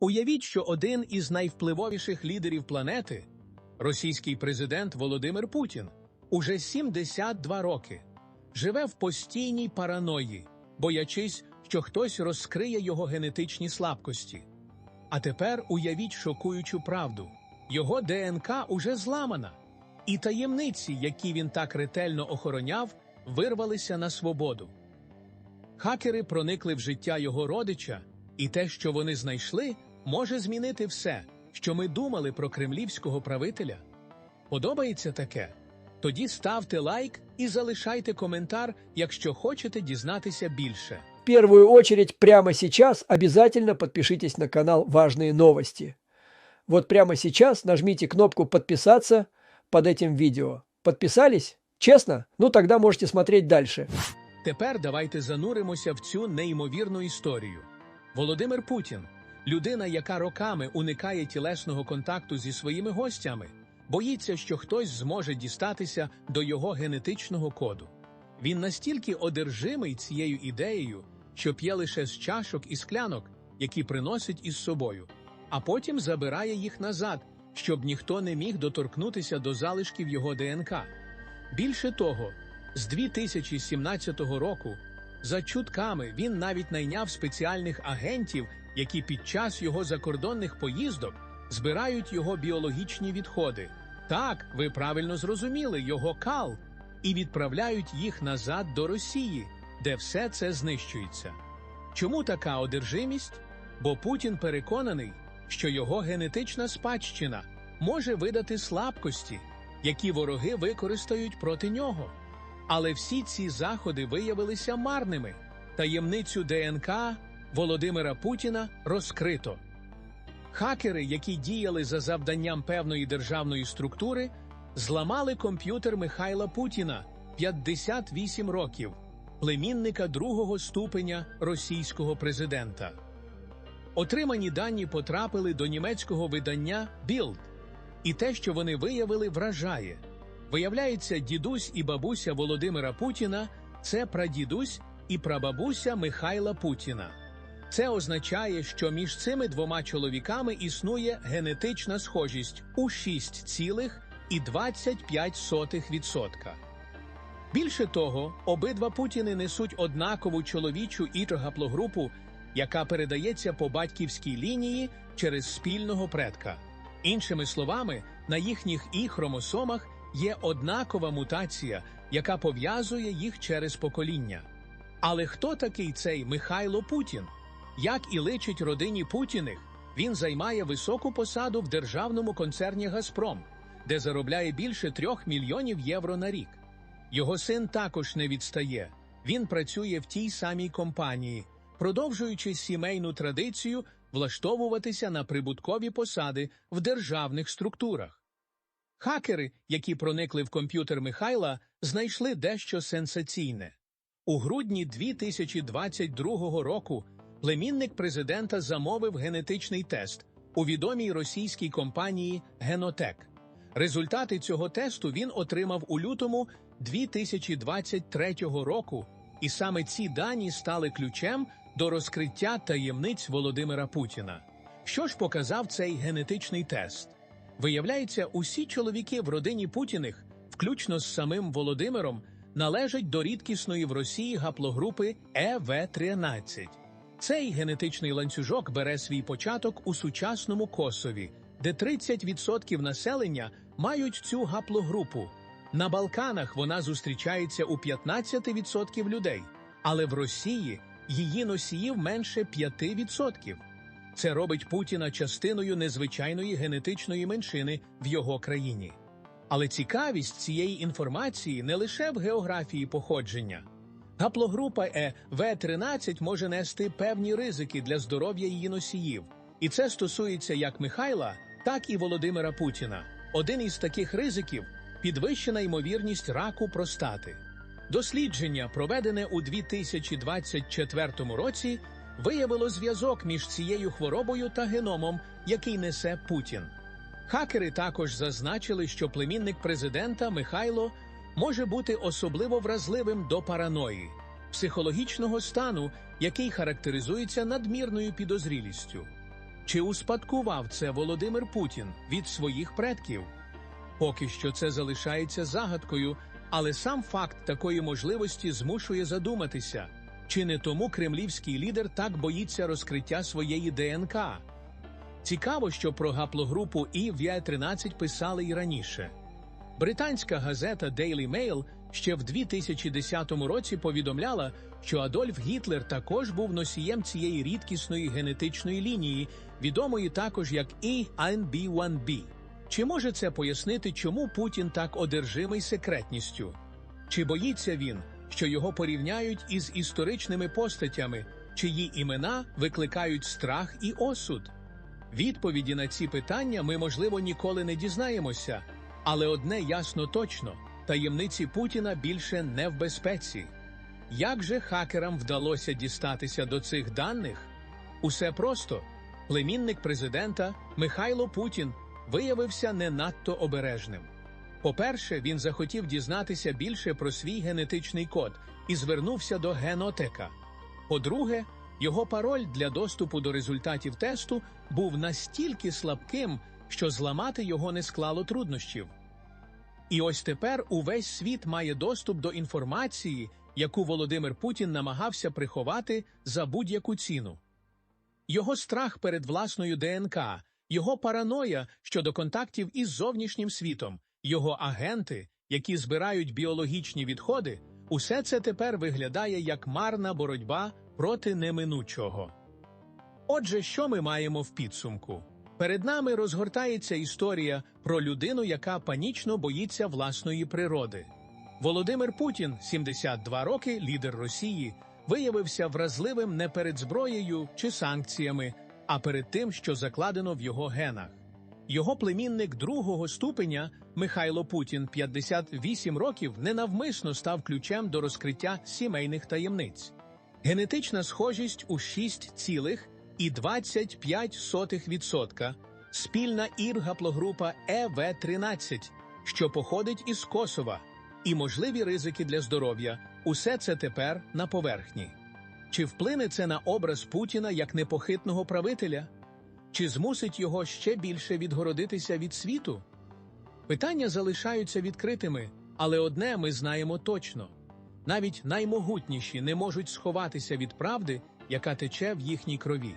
Уявіть, що один із найвпливовіших лідерів планети, російський президент Володимир Путін, уже 72 роки, живе в постійній параної, боячись, що хтось розкриє його генетичні слабкості. А тепер уявіть шокуючу правду: його ДНК уже зламана, і таємниці, які він так ретельно охороняв, вирвалися на свободу. Хакери проникли в життя його родича, і те, що вони знайшли, може змінити все, що ми думали про кремлівського правителя. Подобається таке? Тоді ставте лайк і залишайте коментар, якщо хочете дізнатися більше. В первую очередь прямо сейчас обязательно подпишитесь на канал «Важные новости». Вот прямо сейчас нажмите кнопку «Подписаться» под этим видео. Подписались? Честно? Ну тогда можете смотреть дальше. Тепер давайте зануримося в цю неймовірну історію. Володимир Путін людина, яка роками уникає тілесного контакту зі своїми гостями, боїться, що хтось зможе дістатися до його генетичного коду. Він настільки одержимий цією ідеєю, що п'є лише з чашок і склянок, які приносить із собою, а потім забирає їх назад, щоб ніхто не міг доторкнутися до залишків його ДНК. Більше того, з 2017 року, за чутками, він навіть найняв спеціальних агентів, які під час його закордонних поїздок збирають його біологічні відходи. Так, ви правильно зрозуміли, його кал, і відправляють їх назад до Росії, де все це знищується. Чому така одержимість? Бо Путін переконаний, що його генетична спадщина може видати слабкості, які вороги використають проти нього. Але всі ці заходи виявилися марними. Таємницю ДНК Володимира Путіна розкрито. Хакери, які діяли за завданням певної державної структури, зламали комп'ютер Михайла Путіна 58 років, племінника другого ступеня російського президента. Отримані дані потрапили до німецького видання Bild, і те, що вони виявили, вражає. Виявляється, дідусь і бабуся Володимира Путіна це прадідусь і прабабуся Михайла Путіна. Це означає, що між цими двома чоловіками існує генетична схожість у 6,25%. Більше того, обидва Путіни несуть однакову чоловічу ітрогаплогрупу, яка передається по батьківській лінії через спільного предка. Іншими словами, на їхніх і хромосомах є однакова мутація, яка пов'язує їх через покоління. Але хто такий цей Михайло Путін? Як і личить родині Путіних, він займає високу посаду в державному концерні Газпром, де заробляє більше трьох мільйонів євро на рік. Його син також не відстає. Він працює в тій самій компанії, продовжуючи сімейну традицію влаштовуватися на прибуткові посади в державних структурах. Хакери, які проникли в комп'ютер Михайла, знайшли дещо сенсаційне. У грудні 2022 року племінник президента замовив генетичний тест у відомій російській компанії Генотек. Результати цього тесту він отримав у лютому 2023 року, і саме ці дані стали ключем до розкриття таємниць Володимира Путіна. Що ж показав цей генетичний тест? Виявляється, усі чоловіки в родині Путіних, включно з самим Володимиром, належать до рідкісної в Росії гаплогрупи ЕВ-13. Цей генетичний ланцюжок бере свій початок у сучасному Косові, де 30% населення мають цю гаплогрупу. На Балканах вона зустрічається у 15% людей, але в Росії її носіїв менше 5%. Це робить Путіна частиною незвичайної генетичної меншини в його країні. Але цікавість цієї інформації не лише в географії походження. Гаплогрупа ЕВ-13 може нести певні ризики для здоров'я її носіїв, і це стосується як Михайла, так і Володимира Путіна. Один із таких ризиків підвищена ймовірність раку простати. Дослідження, проведене у 2024 році, виявило зв'язок між цією хворобою та геномом, який несе Путін. Хакери також зазначили, що племінник президента Михайло може бути особливо вразливим до параної, психологічного стану, який характеризується надмірною підозрілістю. Чи успадкував це Володимир Путін від своїх предків? Поки що це залишається загадкою, але сам факт такої можливості змушує задуматися, чи не тому кремлівський лідер так боїться розкриття своєї ДНК. Цікаво, що про гаплогрупу ІВ-13 писали й раніше. Британська газета Daily Mail ще в 2010 році повідомляла, що Адольф Гітлер також був носієм цієї рідкісної генетичної лінії, відомої також як ENB1B. Чи може це пояснити, чому Путін так одержимий секретністю? Чи боїться він, що його порівняють із історичними постатями, чиї імена викликають страх і осуд? Відповіді на ці питання ми, можливо, ніколи не дізнаємося, але одне ясно точно: таємниці Путіна більше не в безпеці. Як же хакерам вдалося дістатися до цих даних? Усе просто племінник президента Михайло Путін виявився не надто обережним. По-перше, він захотів дізнатися більше про свій генетичний код і звернувся до генотека. По-друге, його пароль для доступу до результатів тесту був настільки слабким, що зламати його не склало труднощів. І ось тепер увесь світ має доступ до інформації, яку Володимир Путін намагався приховати за будь-яку ціну. Його страх перед власною ДНК, його параноя щодо контактів із зовнішнім світом, його агенти, які збирають біологічні відходи, усе це тепер виглядає як марна боротьба проти неминучого. Отже, що ми маємо в підсумку? Перед нами розгортається історія про людину, яка панічно боїться власної природи. Володимир Путін, 72 роки, лідер Росії, виявився вразливим не перед зброєю чи санкціями, а перед тим, що закладено в його генах. Його племінник другого ступеня Михайло Путін, 58 років, ненавмисно став ключем до розкриття сімейних таємниць. Генетична схожість у 6,25%, спільна іргаплогрупа ЕВ-13, що походить із Косова, і можливі ризики для здоров'я – усе це тепер на поверхні. Чи вплине це на образ Путіна як непохитного правителя? Чи змусить його ще більше відгородитися від світу? Питання залишаються відкритими, але одне ми знаємо точно. Навіть наймогутніші не можуть сховатися від правди, яка тече в їхній крові.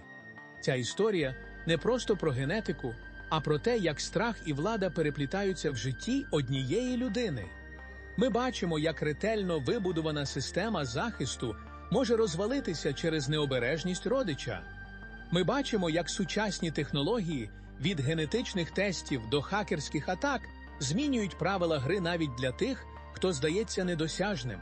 Ця історія не просто про генетику, а про те, як страх і влада переплітаються в житті однієї людини. Ми бачимо, як ретельно вибудована система захисту може розвалитися через необережність родича. Ми бачимо, як сучасні технології від генетичних тестів до хакерських атак змінюють правила гри навіть для тих, хто здається недосяжним.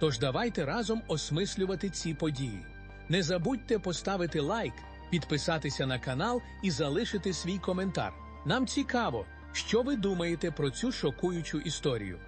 Тож давайте разом осмислювати ці події. Не забудьте поставити лайк, підписатися на канал і залишити свій коментар. Нам цікаво, що ви думаєте про цю шокуючу історію.